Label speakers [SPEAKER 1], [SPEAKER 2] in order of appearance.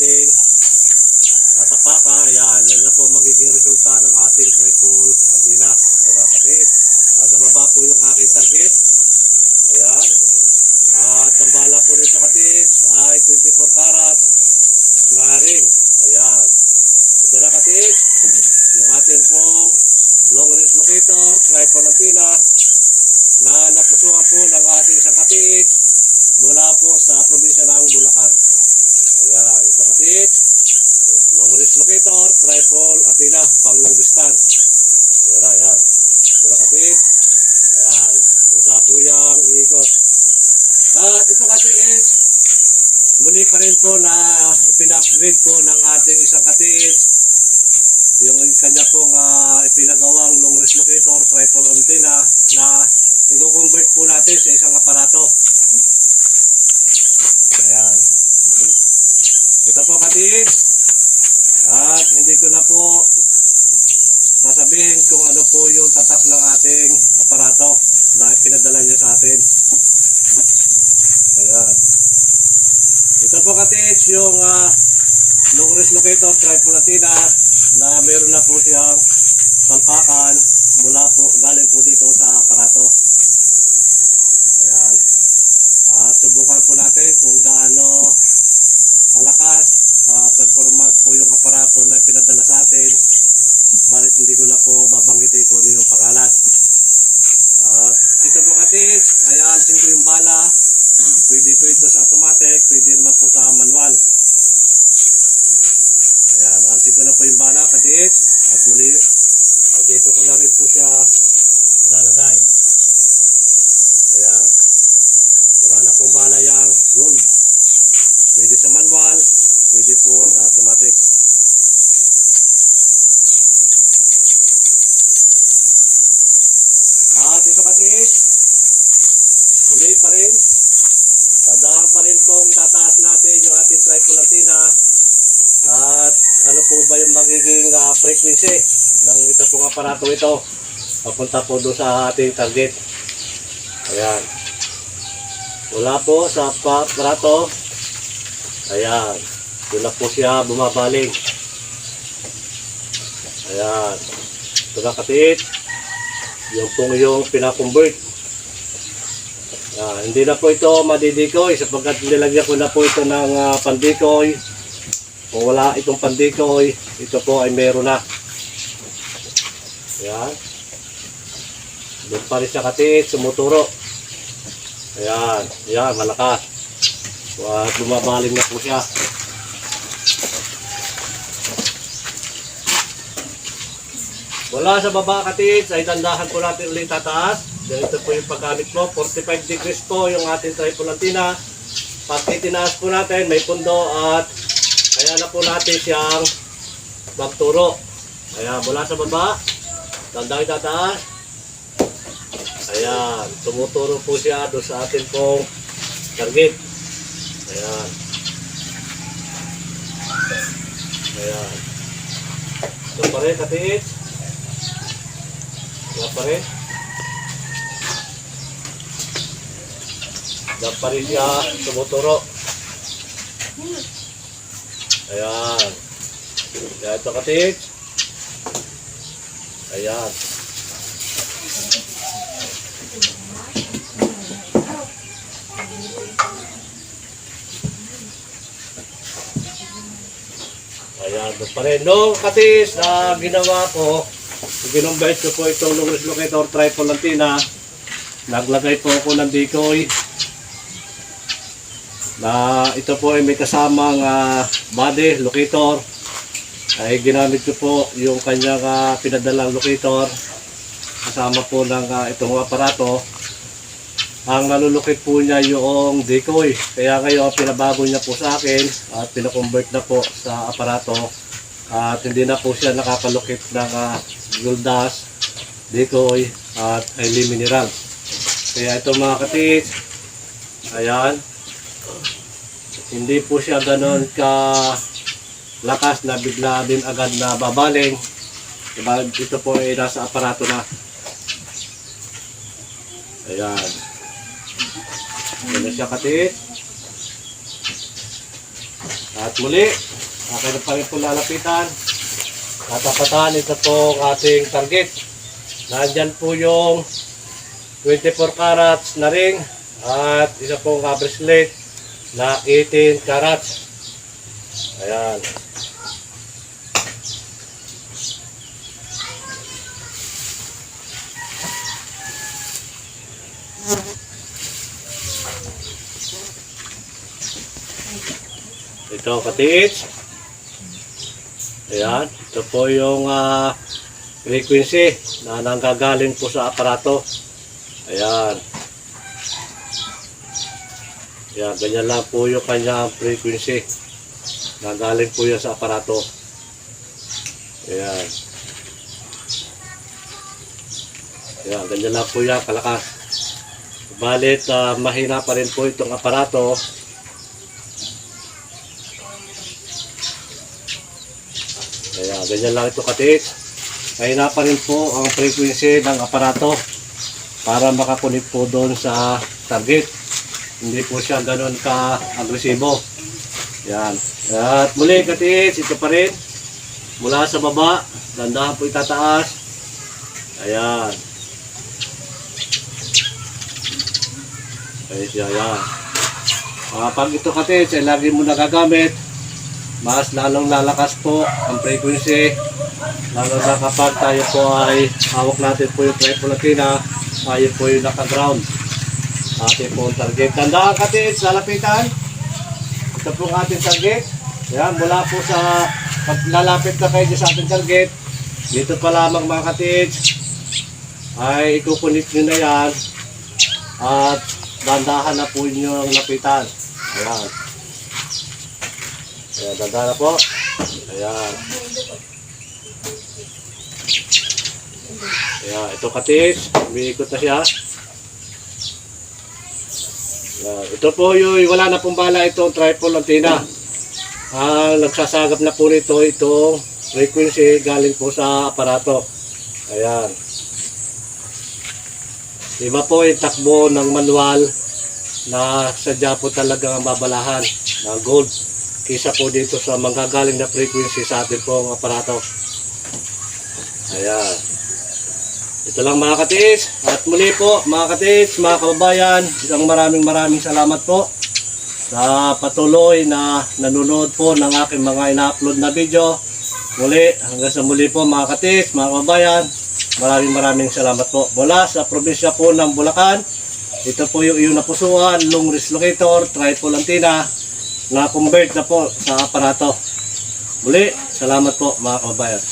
[SPEAKER 1] ating tatapaka. Ayan, yan na po magiging resulta ng ating tripod antenna. Ito na katiit. Nasa baba po yung aking target. Ayan. At ang bala po nito katiit ay 24 carats na ring. Ayan. Ito na katiit. Yung ating pong long range locator, tripod antenna na napusuan po ng ating isang katiit mula po sa probinsya ng Bulacan. Ayan. Ito katiit. Long range locator, tripod antenna, pang long distance. Ayan na, ayan. Ito na katiit. Ayan. Usa po yung ikot. At ito kasi is muli pa rin po na ipina-upgrade po ng ating isang katiit yung kanya pong uh, ipinagawang long range locator tripod antenna na i-convert po natin sa isang aparato. Ayan. Katiit. At hindi ko na po sasabihin kung ano po yung tatak ng ating aparato na pinadala niya sa atin. Ayan. Ito po katiits yung uh, long range locator tripolatina na meron na po siyang palpakan mula po galing po sa aparato. Ayan. At subukan po natin kung gaano kalakas uh, performance po yung aparato na pinadala sa atin. Balit hindi ko na po babanggitin kung ano yung pangalan. At ito po katiits, ayan, 5 yung bala, Pwede po ito sa automatic, pwede naman po sa manual. Ayan, alsin ko na po yung bala, katiit. At muli, at dito ko na rin po siya ilalagay. Ayan. Wala na pong bala yung gold. Pwede sa manual, pwede po sa automatic. At ito katiit, muli pa rin, Tandaan pa rin pong itataas natin yung ating tripod antenna at ano po ba yung magiging ah, frequency ng ito pong aparato ito papunta po doon sa ating target. Ayan. Wala po sa pa- aparato. Ayan. Doon na po siya bumabaling. Ayan. Ito na katiit. Yung pong yung pinakonvert. Ah, hindi na po ito madidikoy sapagkat nilagyan ko na po ito ng ah, pandikoy. Kung wala itong pandikoy, ito po ay meron na. Ayan. Doon pa rin siya katiit, sumuturo. Ayan, ayan, malakas. At bumabaling na po siya. Wala sa baba katiit, ay tandahan po natin ulit tataas. Ganito po yung paggamit mo. 45 degrees po yung ating tripod antenna. Pag itinaas po natin, may pundo at kaya na po natin siyang magturo. Ayan, mula sa baba, tandang tataas. Ayan, tumuturo po siya doon sa ating pong target. Ayan. Ayan. Ito pa rin, katiit. Ayan pa rin. Diyan pa rin siya tumuturo. Ayan. Ayan ito katit. Ayan. Ayan, doon pa rin. No, katis na ginawa ko, ginumbait ko po itong lumis locator tripod antenna. Naglagay po ako ng decoy na ito po ay may kasamang ah, body locator ay ginamit ko po yung kanyang ah, pinadalang locator kasama po ng ah, itong aparato ang nalulukit po niya yung decoy. Kaya ngayon pinabago niya po sa akin at pinakonvert na po sa aparato at hindi na po siya nakakalukit ng uh, gold dust, decoy at highly mineral. Kaya ito mga katis, ayan, hindi po siya ganon ka lakas na bigla din agad na babaling. Diba, ito po ay nasa aparato na. Ayan. Na siya katis. At muli, akin pa rin po lalapitan. Tatapatan, ito po ating target. Nandyan po yung 24 carats na ring at isa pong bracelet na 18 carats. Ayan. Ito katiits. Ayan. Ito po yung ah, frequency na nanggagaling po sa aparato. Ayan. Ayan, ganyan lang po yung kanyang frequency. Nanggaling po yan sa aparato. Ayan. Ayan, ganyan lang po yan, kalakas. Balit, ah, mahina pa rin po itong aparato. Ayan, ganyan lang ito katiit. Mahina pa rin po ang frequency ng aparato para makakunik po doon sa target. Hindi po siya ganun ka-agresibo. Yan. At muli katiit, ito pa rin. Mula sa baba, dandahan po itataas. Ayan. Ayan siya, ayan. Ah, pag ito katiit, ay lagi mo nagagamit, mas lalong lalakas po ang frequency. Lalo na kapag tayo po ay hawak natin po yung tripolatina tayo po yung naka-ground. Ating po ang target. Tandaan katits lalapitan. Ito po ang ating target. Yan mula po sa pag lalapit na kayo sa ating target dito pa lamang mga katits ay ikukunit nyo na yan. At dandahan na po nyo ang lapitan ayan Ayan, tanda na po. Ayan. Ayan, ito katis. Umiikot na siya. Ayan, ito po yung wala na pong bala itong tripod antenna. Ah, nagsasagap na po nito itong frequency galing po sa aparato. Ayan. Iba po yung takbo ng manual na sadya po talaga ang babalahan na gold kisa po dito sa manggagaling na frequency sa atin pong aparato. Ayan. Ito lang mga katiis. At muli po mga katiis, mga kababayan, isang maraming maraming salamat po sa patuloy na nanonood po ng aking mga ina-upload na video. Muli, hanggang sa muli po mga katiis, mga kababayan, maraming maraming salamat po. Mula sa probinsya po ng Bulacan, ito po yung iyong napusuan, long wrist locator, tripod antenna, na-convert na po sa aparato. Muli, salamat po mga kababayan.